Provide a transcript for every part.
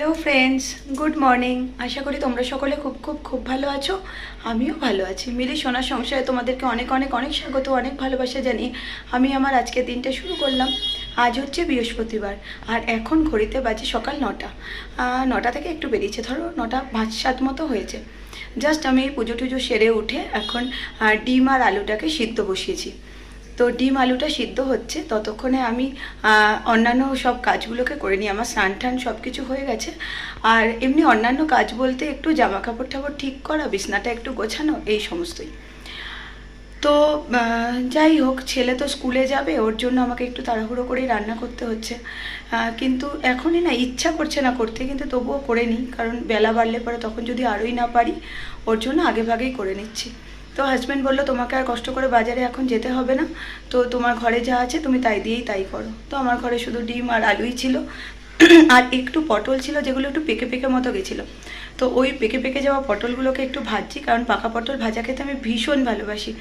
Hello friends good morning আশা করি তোমরা সকলে খুব খুব খুব ভালো আছো। আমিও ভালো আছি। মিলি সোনার সংসারে তোমাদেরকে অনেক অনেক অনেক স্বাগত, অনেক ভালোবাসা জানিয়ে আমি আমার আজকের দিনটা শুরু করলাম। আজ হচ্ছে বৃহস্পতিবার, আর এখন ঘড়িতে বাজে সকাল নটা। নটা থেকে একটু বেরিয়েছে। ধরো নটা পাঁচ, সাত মতো হয়েছে। জাস্ট আমি পুজো টুজো সেরে উঠে এখন ডিম আর আলুটাকে সিদ্ধ বসিয়েছি। তো ডিম আলুটা সিদ্ধ হচ্ছে, ততক্ষণে আমি অন্যান্য সব কাজগুলোকে করে নিই। আমার স্নান টান সব কিছু হয়ে গেছে। আর এমনি অন্যান্য কাজ বলতে একটু জামা কাপড় টাপড় ঠিক করা, বিছনাটা একটু গোছানো, এই সমস্তই। তো যাই হোক, ছেলে তো স্কুলে যাবে, ওর জন্য আমাকে একটু তাড়াহুড়ো করেই রান্না করতে হচ্ছে। কিন্তু এখনই না, ইচ্ছা করছে না করতে, কিন্তু তবুও করে নিই, কারণ বেলা বাড়লে পরে তখন যদি আরোই না পারি, ওর জন্য আগে ভাগেই করে নিচ্ছি। তো হাজব্যান্ড বলল, তোমাকে আর কষ্ট করে বাজারে এখন যেতে হবে না। তো তোমার ঘরে যা আছে তুমি তাই দিয়েই তাই করো। তো আমার ঘরে শুধু ডিম আর আলুই ছিল। আর একটু পটল ছিল, যেগুলো একটু পেকে পেকে মতো গেছিল। তো ওই পেকে পেকে যাওয়া পটলগুলোকে একটু ভাজছি, কারণ পাকা পটল ভাজা খেতে আমি ভীষণ ভালোবাসি।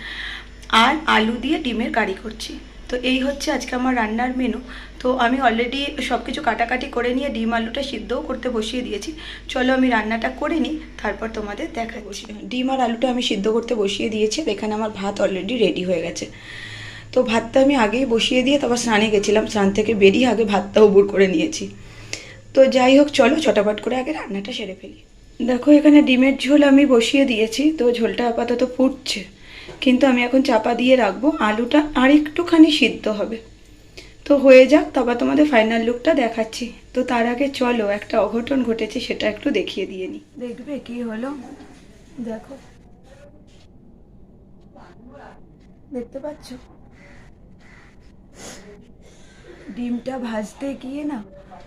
আর আলু দিয়ে ডিমের কারি করছি। তো এই হচ্ছে আজকে আমার রান্নার মেনু তো আমি অলরেডি সব কিছু কাটাকাটি করে নিয়ে ডিম আলুটা সিদ্ধও করতে বসিয়ে দিয়েছি। চলো আমি রান্নাটা করে নিই, তারপর তোমাদের দেখা বসিয়ে ডিম আর আলুটা আমি সিদ্ধ করতে বসিয়ে দিয়েছি এখানে আমার ভাত অলরেডি রেডি হয়ে গেছে। তো ভাতটা আমি আগেই বসিয়ে দিয়ে তারপর স্নানে গেছিলাম। স্নান থেকে বেরিয়ে আগে ভাতটা উবুর করে নিয়েছি। তো যাই হোক, চলো চটাপট করে আগে রান্নাটা সেরে ফেলি। দেখো এখানে ডিমের ঝোল আমি বসিয়ে দিয়েছি, তো ঝোলটা আপাতত ফুটছে। কিন্তু আমি এখন চাপা দিয়ে রাখব, আলুটা আর একটুখানি সিদ্ধ হবে। তো হয়ে যাক, তারপর তোমাদের ফাইনাল লুকটা দেখাচ্ছি। তো তার আগে চলো, একটা অঘটন ঘটেছে সেটা একটু দেখিয়ে দিয়ে নিই দেখবে কি হলো? দেখো। দেখতে পাচ্ছ? ডিমটা ভাজতে গিয়ে না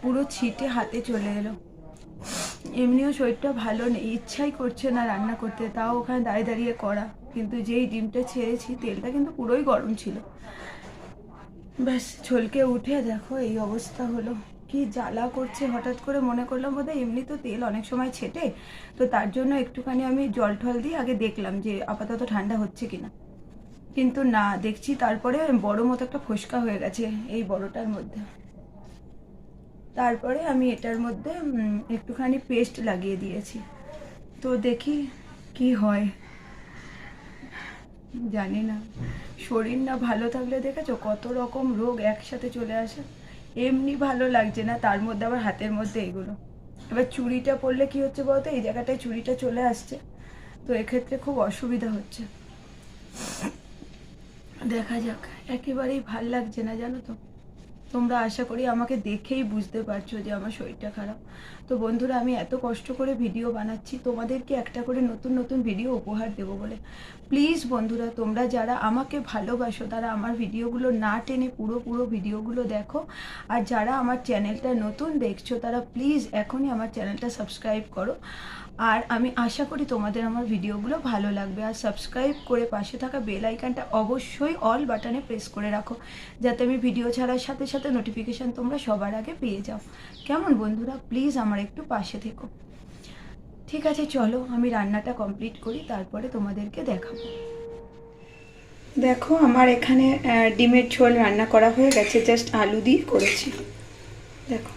পুরো ছিটে হাতে চলে এলো। এমনিও শরীরটা ভালো নেই, ইচ্ছাই করছে না রান্না করতে, তাও ওখানে দাঁড়িয়ে দাঁড়িয়ে করা। কিন্তু যেই ডিমটা ছেড়েছি, তেলটা কিন্তু পুরোই গরম ছিল। ব্যাস, ঝলকে উঠে দেখো, এই অবস্থা হলো। কি জ্বালা করছে, হঠাৎ করে মনে করলাম বোধহয় এমনি তো তেল অনেক সময় ছেটে, তো তার জন্য একটুখানি আমি জল টল দিয়ে আগে দেখলাম যে আপাতত ঠান্ডা হচ্ছে কিনা। কিন্তু না, দেখছি তারপরে বড় মতো একটা ফোসকা হয়ে গেছে এই বড়টার মধ্যে। তারপরে আমি এটার মধ্যে একটুখানি পেস্ট লাগিয়ে দিয়েছি। তো দেখি কি হয়। জানি না। শরীর না ভালো থাকলে দেখেছ কত রকম রোগ একসাথে চলে আসে? এমনি ভালো লাগছে না, তার মধ্যে আবার হাতের মধ্যে এগুলো। এবার চুরিটা পড়লে কি হচ্ছে বলতো? এই জায়গাটায় চুরিটা চলে আসছে। তো এক্ষেত্রে খুব অসুবিধা হচ্ছে। দেখা যাক, একেবারেই ভালো লাগছে না, জানো তো? তোমরা আশা করি আমাকে দেখেই বুঝতে পারছ যে আমার শরীরটা খারাপ। তো বন্ধুরা, আমি এত কষ্ট করে ভিডিও বানাচ্ছি, তোমাদেরকে একটা করে নতুন নতুন ভিডিও উপহার দেবো বলে। প্লিজ বন্ধুরা, তোমরা যারা আমাকে ভালোবাসো, তারা আমার ভিডিওগুলো না টেনে পুরো পুরো ভিডিওগুলো দেখো। আর যারা আমার চ্যানেলটা নতুন দেখছ, তারা প্লিজ এখনই আমার চ্যানেলটা সাবস্ক্রাইব করো। আর আমি আশা করি তোমাদের আমার ভিডিওগুলো ভালো লাগবে। আর সাবস্ক্রাইব করে পাশে থাকা বেল আইকনটা অবশ্যই অল বাটনে প্রেস করে রাখো। যাতে আমি ভিডিও ছাড়ার সাথে সাথে নোটিফিকেশান তোমরা সবার আগে পেয়ে যাও। কেমন বন্ধুরা? প্লিজ আমার একটু পাশে থেকো। ঠিক আছে, চলো আমি রান্নাটা কমপ্লিট করি, তারপরে তোমাদেরকে দেখাবো। দেখো, আমার এখানে ডিমের ঝোল রান্না করা হয়ে গেছে। জাস্ট আলু দিয়ে করেছি। দেখো,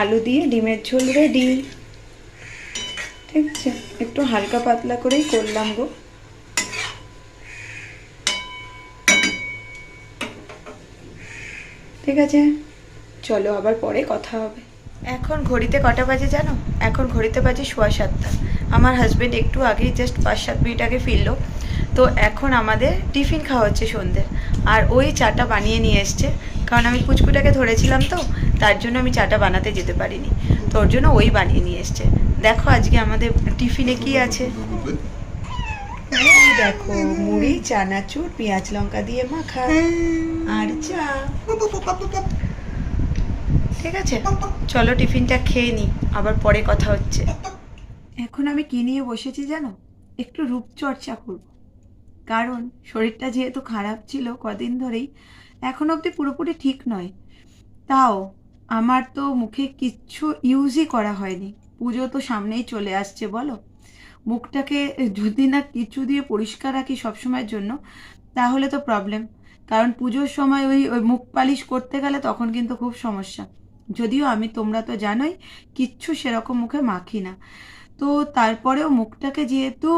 আলু দিয়ে ডিমের ঝোল রেডি ঠিক একটু হালকা পাতলা করেই করলাম গো। ঠিক আছে, চলো আবার পরে কথা হবে। এখন ঘড়িতে কটা বাজে জানো? এখন ঘড়িতে বাজে সোয়া সাতটা। আমার হাজবেন্ড একটু আগেই জাস্ট পাঁচ সাত মিনিট আগে ফিরলো। তো এখন আমাদের টিফিন খাওয়া হচ্ছে সন্ধ্যে। আর ওই চাটা বানিয়ে নিয়ে এসছে। কারণ আমি কুচকুটাকে ধরেছিলাম তো, তার জন্য আমি চাটা বানাতে যেতে পারিনি। তো ওর জন্য ওই বানিয়ে নিয়ে এসছে। দেখো আজকে আমাদের টিফিনে কি আছে? দেখো, মুড়ি, চানাচুর, পেঁয়াজ লঙ্কা দিয়ে মাখা, আর চা। ঠিক আছে? চলো টিফিনটা খেয়ে নিই আবার পরে কথা হচ্ছে। এখন আমি কি নিয়ে বসেছি জানো? একটু রূপচর্চা করব। কারণ শরীরটা যেহেতু খারাপ ছিল কদিন ধরেই, এখন অবধি পুরোপুরি ঠিক নয়। তাও আমার তো মুখে কিচ্ছু ইউজই করা হয়নি। পুজো তো সামনেই চলে আসছে, বলো? মুখটাকে যদি না কিছু দিয়ে পরিষ্কার রাখি সবসময়ের জন্য, তাহলে তো প্রবলেম কারণ পুজোর সময় ওই ওই মুখ পালিশ করতে গেলে তখন কিন্তু খুব সমস্যা। যদিও আমি, তোমরা তো জানোই, কিচ্ছু সেরকম মুখে মাখি না। তো তারপরেও মুখটাকে যেহেতু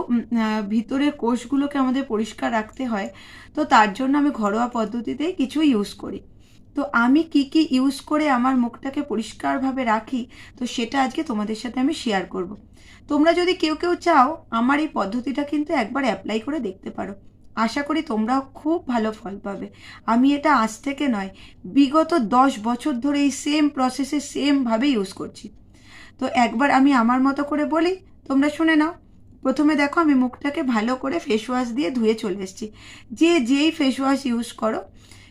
ভিতরের কোষগুলোকে আমাদের পরিষ্কার রাখতে হয়, তো তার জন্য আমি ঘরোয়া পদ্ধতিতেই কিছু ইউজ করি। তো আমি কি কি ইউজ করে আমার মুখটাকে পরিষ্কারভাবে রাখি, তো সেটা আজকে তোমাদের সাথে আমি শেয়ার করব। তোমরা যদি কেউ কেউ চাও, আমার এই পদ্ধতিটা কিন্তু একবার অ্যাপ্লাই করে দেখতে পারো। আশা করি তোমরাও খুব ভালো ফল পাবে। আমি এটা আজ থেকে নয়, বিগত দশ বছর ধরে এই সেম প্রসেসে সেমভাবে ইউজ করছি। তো একবার আমি আমার মতো করে বলি, তোমরা শুনে নাও। প্রথমে দেখো, আমি মুখটাকে ভালো করে ফেস ওয়াশ দিয়ে ধুয়ে চলে এসেছি। যে যেই ফেস ওয়াশ ইউজ করো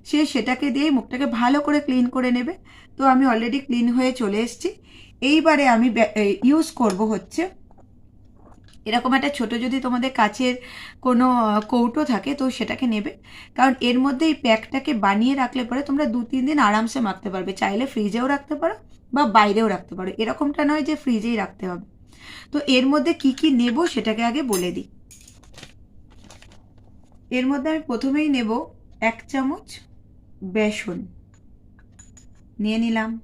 সে সেটাকে দিয়েই মুখটাকে ভালো করে ক্লিন করে নেবে। তো আমি অলরেডি ক্লিন হয়ে চলে এসেছি। এইবারে আমি ইউজ করব হচ্ছে এরকম একটা ছোট যদি তোমাদের কাছের কোনো কৌটো থাকে তো সেটাকে নেবে। কারণ এর মধ্যে এই প্যাকটাকে বানিয়ে রাখলে পরে তোমরা দু, তিন দিন আরামসে মাখতে পারবে। চাইলে ফ্রিজেও রাখতে পারো বা বাইরেও রাখতে পারো। এরকমটা নয় যে ফ্রিজেই রাখতে হবে। তো এর মধ্যে কি কি নেব সেটাকে আগে বলে দিই। এর মধ্যে আমি প্রথমেই নেব এক চামচ বেসন। নিয়ে নিলাম।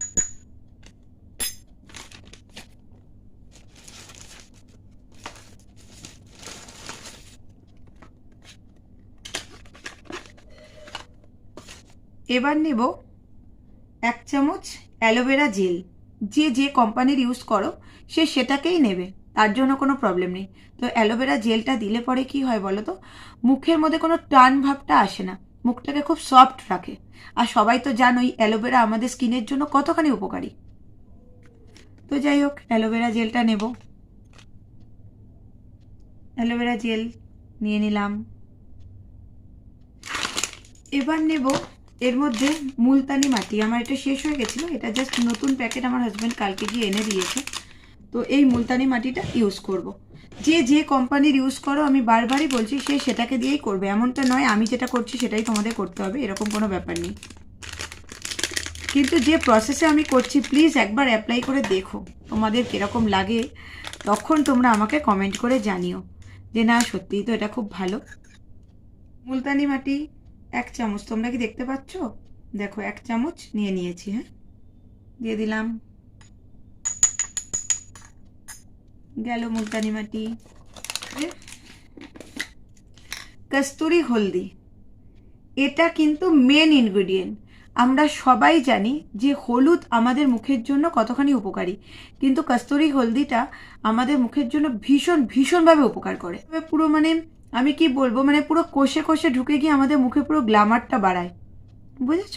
এবার নেব এক চামচ অ্যালোভেরা জেল। যে যে কোম্পানির ইউজ করো, সে সেটাকেই নেবে, তার জন্য কোনো প্রবলেম নেই। তো অ্যালোভেরা জেলটা দিলে পরে কি হয় বলো তো? মুখের মধ্যে কোনো টান ভাবটা আসে না। মুখটাকে খুব সফট রাখে। আর সবাই তো জানোই অ্যালোভেরা আমাদের স্কিনের জন্য কতখানি উপকারী। তো যাই হোক, অ্যালোভেরা জেলটা নেব। অ্যালোভেরা জেল নিয়ে নিলাম। এবার নেব এর মধ্যে মুলতানি মাটি। আমার এটা শেষ হয়ে গেছিল, এটা জাস্ট নতুন প্যাকেট আমার হাজব্যান্ড কালকে গিয়ে এনে দিয়েছে। তো এই মুলতানি মাটিটা ইউজ করব। যে যে কোম্পানির ইউজ করো, আমি বারবারই বলছি, সে সেটাকে দিয়েই করবে। এমনটা নয়, আমি যেটা করছি, সেটাই তোমাদের করতে হবে, এরকম কোনো ব্যাপার নেই। কিন্তু যে প্রসেসে আমি করছি প্লিজ একবার অ্যাপ্লাই করে দেখো, তোমাদের কীরকম লাগে। তখন তোমরা আমাকে কমেন্ট করে জানিও। যে, না, সত্যিই তো এটা খুব ভালো। মুলতানি মাটি, এক চামচ, তোমরা কি দেখতে পাচ্ছ? দেখো, এক চামচ নিয়ে নিয়েছি হ্যাঁ? দিয়ে দিলাম। গেল মুলতানি মাটি। কস্তুরি হলদি। এটা কিন্তু মেন ইনগ্রিডিয়েন্ট আমরা সবাই জানি যে হলুদ আমাদের মুখের জন্য কতখানি উপকারী। কিন্তু কস্তুরি হলদিটা আমাদের মুখের জন্য ভীষণ, ভীষণভাবে উপকার করে। পুরো মানে আমি কি বলব মানে পুরো কষে কষে ঢুকে গিয়ে আমাদের মুখে পুরো গ্ল্যামারটা বাড়ায়। বুঝেছ?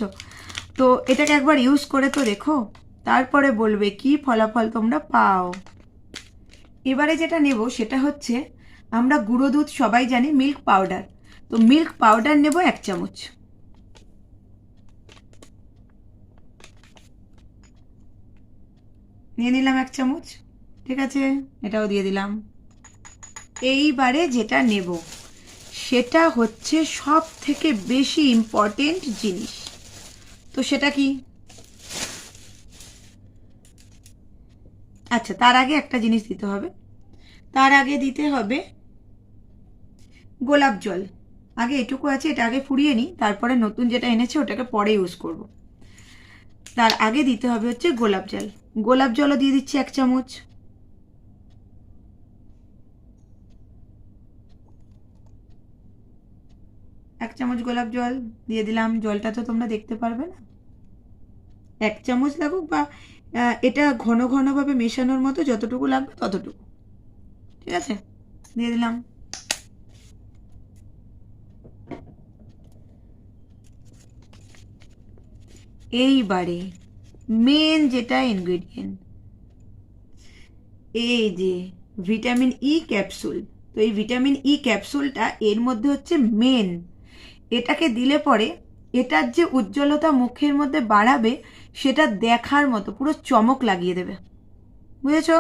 তো এটাকে একবার ইউজ করে তো দেখো তারপরে বলবে, কি ফলাফল তোমরা পাও? এবারে যেটা নেব সেটা হচ্ছে আমরা গুঁড়ো দুধ সবাই জানি মিল্ক পাউডার তো মিল্ক পাউডার নেব এক চামচ। নিয়ে নিলাম এক চামচ, ঠিক আছে? এটাও দিয়ে দিলাম। এইবারে যেটা নেব, সেটা হচ্ছে সব থেকে বেশি ইম্পর্টেন্ট জিনিস। তো সেটা কি? আচ্ছা তার আগে একটা জিনিস দিতে হবে। তার আগে দিতে হবে গোলাপ জল। আগে এটুকু আছে, এটা আগে ফুরিয়ে নিই, তারপরে নতুন যেটা এনেছে ওটাকে পরে ইউজ করব। তার আগে দিতে হবে হচ্ছে গোলাপ জল। গোলাপ জলও দিয়ে দিচ্ছি এক চামচ। এক চামচ গোলাপ জল দিয়ে দিলাম। জলটা তো তোমরা দেখতে পারবে না। এক চামচ লাগুক বা এটা ঘন ঘনভাবে মেশানোর মতো যতটুকু লাগবে ততটুকু। ঠিক আছে? দিয়ে দিলাম। এইবারে মেন যেটা ইনগ্রেডিয়েন্ট এই যে ভিটামিন ই ক্যাপসুল তো এই ভিটামিন ই ক্যাপসুলটা এর মধ্যে হচ্ছে মেন এটাকে দিলে পরে এটার যে উজ্জ্বলতা মুখের মধ্যে বাড়াবে সেটা দেখার মতো, পুরো চমক লাগিয়ে দেবে। বুঝেছ?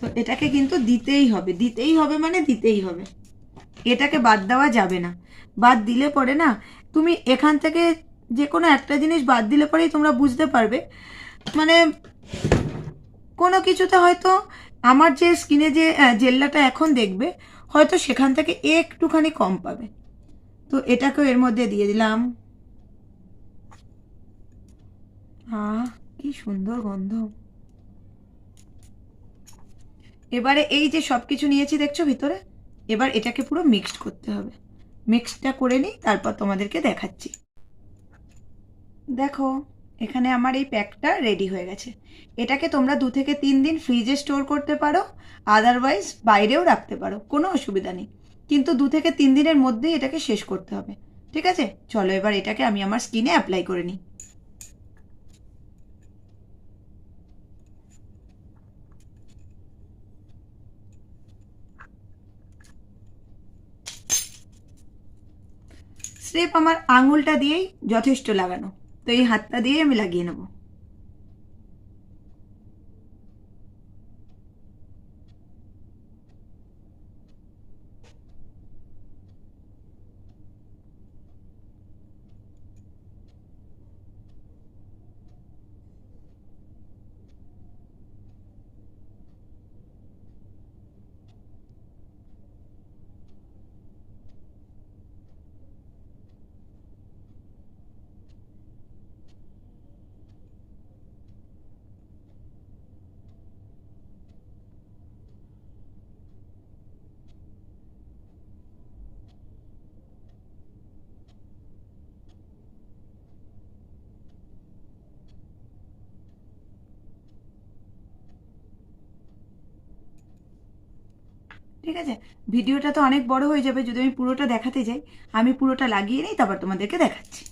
তো এটাকে কিন্তু দিতেই হবে। দিতেই হবে মানে দিতেই হবে। এটাকে বাদ দেওয়া যাবে না। বাদ দিলে পরে না, তুমি এখান থেকে যে কোনো একটা জিনিস বাদ দিলে পরেই তোমরা বুঝতে পারবে। মানে কোনো কিছুতে হয়তো আমার যে স্কিনে যে জেল্লাটা এখন দেখবে, হয়তো সেখান থেকে একটুখানি কম পাবে। তো এটাকেও এর মধ্যে দিয়ে দিলাম। হ্যাঁ কি সুন্দর গন্ধ। এবারে এই যে সব কিছু নিয়েছি দেখছ ভিতরে? এবার এটাকে পুরো মিক্সড করতে হবে। মিক্সডটা করে নিই, তারপর তোমাদেরকে দেখাচ্ছি। দেখো, এখানে আমার এই প্যাকটা রেডি হয়ে গেছে। এটাকে তোমরা দু থেকে তিন দিন ফ্রিজে স্টোর করতে পারো আদারওয়াইজ বাইরেও রাখতে পারো, কোনো অসুবিধা নেই। কিন্তু দু থেকে তিন দিনের মধ্যেই এটাকে শেষ করতে হবে। ঠিক আছে? চলো এবার এটাকে আমি আমার স্কিনে অ্যাপ্লাই করে নিই। স্রেফ আমার আঙুলটা দিয়েই যথেষ্ট লাগানো। তো এই হাতটা দিয়ে আমি লাগিয়ে নেব। ঠিক আছে? ভিডিওটা তো অনেক বড় হয়ে যাবে, যদি আমি পুরোটা দেখাতে যাই, আমি পুরোটা লাগিয়ে নিই, তারপর তোমাদেরকে দেখাচ্ছি।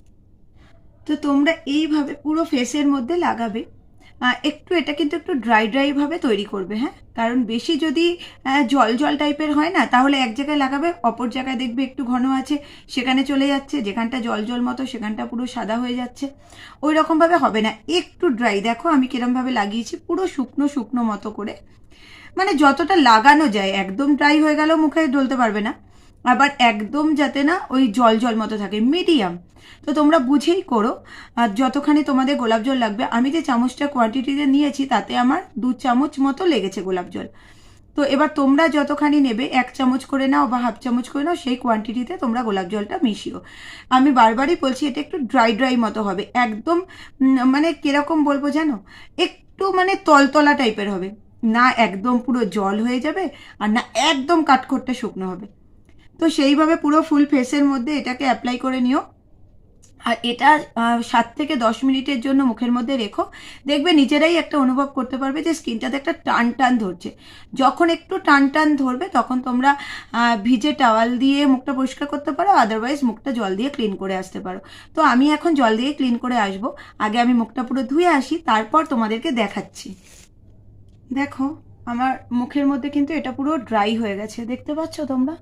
তো তোমরা এইভাবে পুরো ফেসের মধ্যে লাগাবে। একটু এটা কিন্তু একটু ড্রাই ড্রাইভাবে তৈরি করবে হ্যাঁ? কারণ বেশি যদি জল জল টাইপের হয় না, তাহলে এক জায়গায় লাগাবে, অপর জায়গায় দেখবে একটু ঘন আছে, সেখানে চলে যাচ্ছে, যেখানটা জল জল মতো, সেখানটা পুরো সাদা হয়ে যাচ্ছে। ওই রকমভাবে হবে না। একটু ড্রাই দেখো আমি কিরমভাবে লাগিয়েছি, পুরো শুকনো শুকনো মতো করে। মানে যতটা লাগানো যায়, একদম ড্রাই হয়ে গেলেও মুখে ডলতে পারবে না। আবার একদম যাতে না ওই জল জল মতো থাকে মিডিয়াম তো তোমরা বুঝেই করো, আর যতখানি তোমাদের গোলাপ জল লাগবে, আমি যে চামচটা কোয়ান্টিটিতে নিয়েছি, তাতে আমার দু চামচ মতো লেগেছে গোলাপ জল। তো এবার তোমরা যতখানি নেবে, এক চামচ করে নাও বা হাফ চামচ করে নাও, সেই কোয়ান্টিটিতে তোমরা গোলাপ জলটা মিশিও। আমি বারবারই বলছি, এটা একটু ড্রাই ড্রাই মতো হবে। একদম মানে কীরকম বলব জানো? একটু মানে তলতলা টাইপের হবে। না একদম পুরো জল হয়ে যাবে আর না একদম কাঠখোট্টা শুকনো হবে। তো সেইভাবে পুরো ফুল ফেসের মধ্যে এটাকে অ্যাপ্লাই করে নিও। আর এটা সাত থেকে দশ মিনিটের জন্য মুখের মধ্যে রেখো। দেখবে নিজেরাই একটা অনুভব করতে পারবে যে স্কিনটাতে একটা টান টান ধরছে। যখন একটু টান টান ধরবে তখন তোমরা ভিজে টাওয়াল দিয়ে মুখটা পরিষ্কার করতে পারো আদারওয়াইজ মুখটা জল দিয়ে ক্লিন করে আসতে পারো। তো আমি এখন জল দিয়ে ক্লিন করে আসব। আগে আমি মুখটা পুরো ধুয়ে আসি, তারপর তোমাদেরকে দেখাচ্ছি। দেখো, আমার মুখের মধ্যে কিন্তু এটা পুরো ড্রাই হয়ে গেছে। দেখতে পাচ্ছ তোমরা?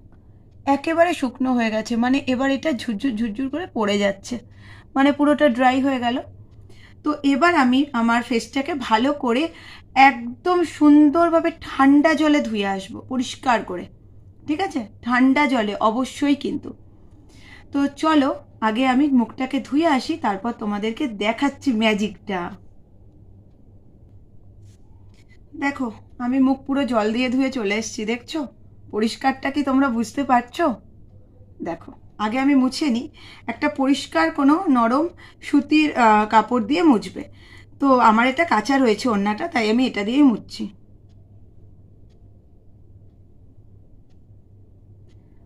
একেবারে শুকনো হয়ে গেছে। মানে এবার এটা ঝুরঝুর ঝুরঝুর করে পড়ে যাচ্ছে। মানে পুরোটা ড্রাই হয়ে গেল। তো এবার আমি আমার ফেসটাকে ভালো করে একদম সুন্দরভাবে ঠান্ডা জলে ধুয়ে আসব, পরিষ্কার করে। ঠিক আছে? ঠান্ডা জলে, অবশ্যই কিন্তু। তো চলো, আগে আমি মুখটাকে ধুয়ে আসি, তারপর তোমাদেরকে দেখাচ্ছি ম্যাজিকটা দেখো, আমি মুখ পুরো জল দিয়ে ধুয়ে চলে এসেছি, দেখছ? পরিষ্কারটা কি তোমরা বুঝতে পারছ? দেখো, আগে আমি মুছে নিই। একটা পরিষ্কার কোনো নরম সুতির কাপড় দিয়ে মুছবে। তো আমার এটা কাঁচা রয়েছে ওড়নাটা, তাই আমি এটা দিয়েই মুছছি।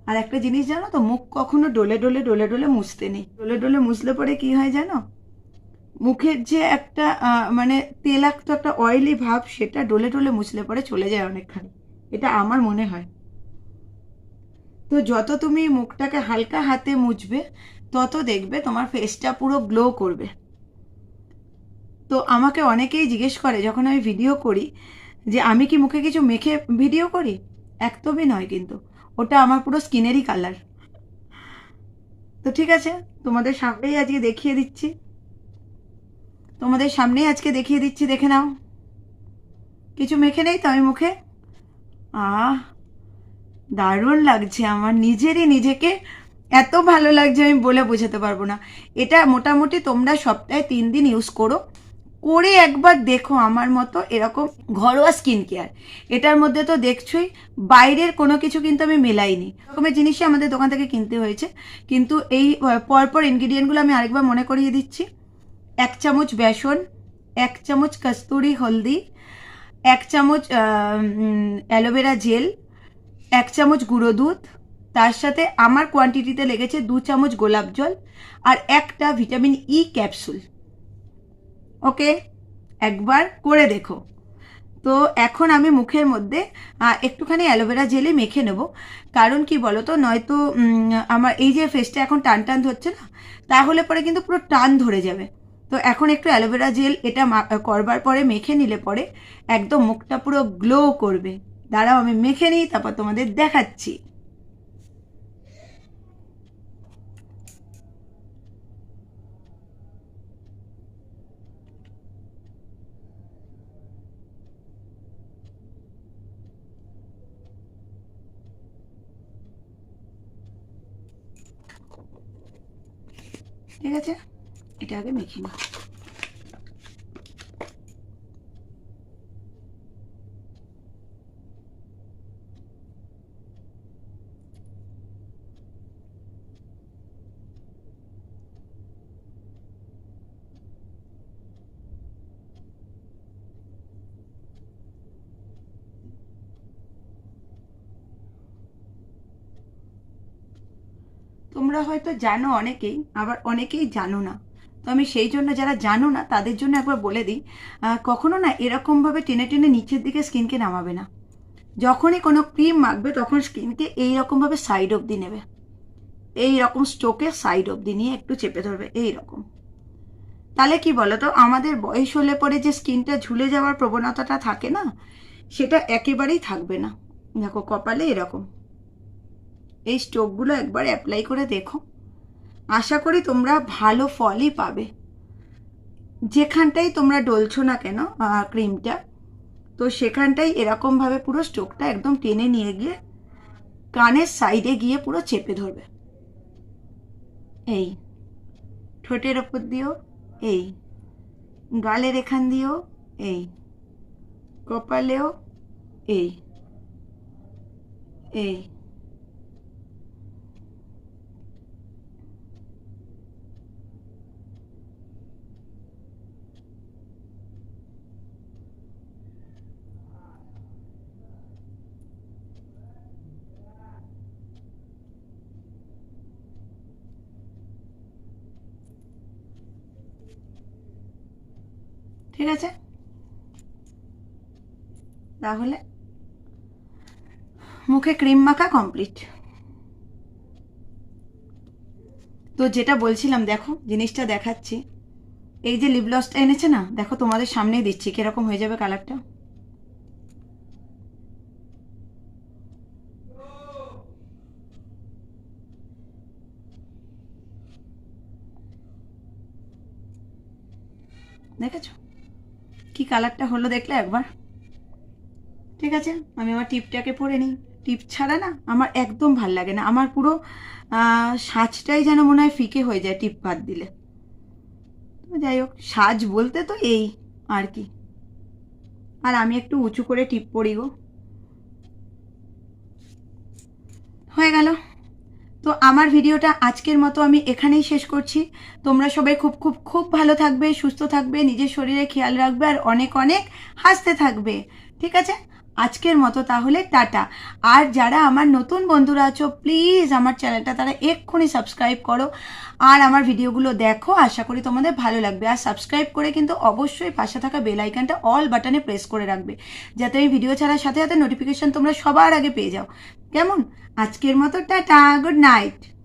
আর একটা জিনিস জানো তো, মুখ কখনো ডোলে ডোলে ডোলে ডোলে মুছতে নেই। ডোলে ডোলে মুছলে পরে কি হয় জানো? মুখের যে একটা মানে তেলাক্ত একটা অয়েলি ভাব, সেটা ডলে ডলে মুছলে পরে চলে যায় অনেকখানি। এটা আমার মনে হয়। তো যত তুমি মুখটাকে হালকা হাতে মুছবে, তত দেখবে তোমার ফেসটা পুরো গ্লো করবে। তো আমাকে অনেকেই জিজ্ঞেস করে, যখন আমি ভিডিও করি, যে আমি কি মুখে কিছু মেখে ভিডিও করি? একদমই নয় কিন্তু। ওটা আমার পুরো স্কিনেরই কালার তো ঠিক আছে, তোমাদের সামনেই আজকে দেখিয়ে দিচ্ছি। তোমাদের সামনেই আজকে দেখিয়ে দিচ্ছি, দেখে নাও। কিছু মেখে নেই তো আমি মুখে? আহ, দারুণ লাগছে আমার, নিজেরই নিজেকে এত ভালো লাগছে আমি বলে বোঝাতে পারব না। এটা মোটামুটি তোমরা সপ্তাহে তিন দিন ইউজ করো, করে একবার দেখো আমার মতো এরকম ঘরোয়া স্কিন কেয়ার এটার মধ্যে তো দেখছোই, বাইরের কোনো কিছু কিন্তু আমি মেলাইনি। রকমের জিনিসই আমাদের দোকান থেকে কিনতে হয়েছে। কিন্তু এই পরপর ইনগ্রিডিয়েন্টগুলো আমি আরেকবার মনে করিয়ে দিচ্ছি। এক চামচ বেসন, এক চামচ কস্তুরি হলদি, এক চামচ অ্যালোভেরা জেল, এক চামচ গুঁড়ো দুধ, তার সাথে আমার কোয়ান্টিটিতে লেগেছে দু চামচ গোলাপ জল আর একটা ভিটামিন ই ক্যাপসুল ওকে একবার করে দেখো। তো এখন আমি মুখের মধ্যে একটুখানি অ্যালোভেরা জেলে মেখে নেব। কারণ কি বলো তো নয়তো আমার এই যে ফেসটা এখন টান টান ধরছে না, তাহলে পরে কিন্তু পুরো টান ধরে যাবে। তো এখন একটু অ্যালোভেরা জেল এটা করবার পরে মেখে নিলে পরে একদম মুখটা পুরো গ্লো করবে। দাঁড়াও, আমি মেখে নিই, তারপর তোমাদের দেখাচ্ছি। ঠিক আছে? এটা আগে মেখে নিই তোমরা হয়তো জানো অনেকেই আবার অনেকেই জানো না। তো আমি সেই জন্য যারা জানো না, তাদের জন্য একবার বলে দিই কখনো না এরকমভাবে টেনে টেনে নিচের দিকে স্কিনকে নামাবে না। যখনই কোনো ক্রিম মাখবে, তখন স্কিনকে এই রকমভাবে সাইড অবধি নেবে। এই রকম স্টোকে সাইড অবধি নিয়ে একটু চেপে ধরবে এই রকম তাহলে কি বলো তো আমাদের বয়স হলে পরে যে স্কিনটা ঝুলে যাওয়ার প্রবণতাটা থাকে না, সেটা একেবারেই থাকবে না। দেখো, কপালে এরকম। এই স্টোকগুলো একবার অ্যাপ্লাই করে দেখো। আশা করি তোমরা ভালো ফলই পাবে। যেখানটাই তোমরা ডলছো না কেন ক্রিমটা, তো সেখানটাই এরকমভাবে পুরো স্টোকটা একদম টেনে নিয়ে গিয়ে কানের সাইডে গিয়ে পুরো চেপে ধরবে। এই, ঠোঁটের ওপর দিও এই, গালের এখান দিও এই, কপালেও, এই এই ঠিক আছে? তাহলে মুখে ক্রিম মাখা কমপ্লিট তো যেটা বলছিলাম, দেখো, জিনিসটা দেখাচ্ছি। এই যে লিপ এনেছে না, দেখো তোমাদের সামনেই দিচ্ছি, কীরকম হয়ে যাবে কালারটা দেখেছ? কি কালারটা হলো দেখলে একবার? ঠিক আছে, আমি আমার টিপটাকে পরে নিই। টিপ ছাড়া না আমার একদম ভালো লাগে না। আমার পুরো সাজটাই যেন মনে হয় ফিকে হয়ে যায় টিপ বাদ দিলে। যাই হোক, সাজ বলতে তো এই আর কি। আর আমি একটু উঁচু করে টিপ পরি গো। হয়ে গেল। তো আমার ভিডিওটা আজকের মতো আমি এখানেই শেষ করছি। তোমরা সবাই খুব খুব খুব ভালো থাকবে, সুস্থ থাকবে, নিজের শরীরে খেয়াল রাখবে আর অনেক অনেক হাসতে থাকবে। ঠিক আছে? আজকের মতো তাহলে টাটা। আর যারা আমার নতুন বন্ধুরা আছো প্লিজ আমার চ্যানেলটা তারা এক্ষুনি সাবস্ক্রাইব করো। আর আমার ভিডিওগুলো দেখো, আশা করি তোমাদের ভালো লাগবে। আর সাবস্ক্রাইব করে কিন্তু অবশ্যই পাশে থাকা বেল আইকনটা অল বাটনে প্রেস করে রাখবে। যাতে আমি ভিডিও ছাড়ার সাথে সাথে নোটিফিকেশান তোমরা সবার আগে পেয়ে যাও। কেমন? আজকের মতো টাটা গুড নাইট।